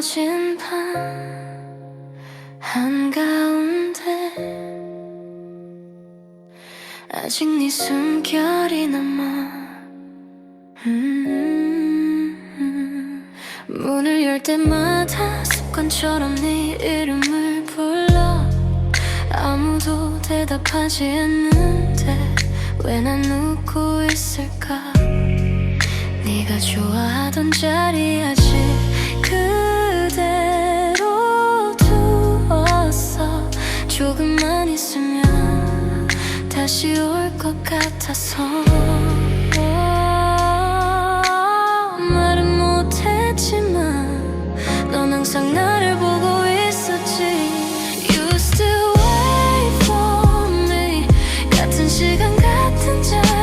긴밤 한가운데 아직 네 숨결이 남아. 음, 문을 열 때마다 습관처럼 네 이름을 불러. 아무도 대답하지 않는데 왜 난 웃고 있을까? 네가 좋아하던 자리 아직 다시 올 것 같아서. 어, 말은 못했지만 넌 항상 나를 보고 있었지. Used to wait for me. 같은 시간 같은 자.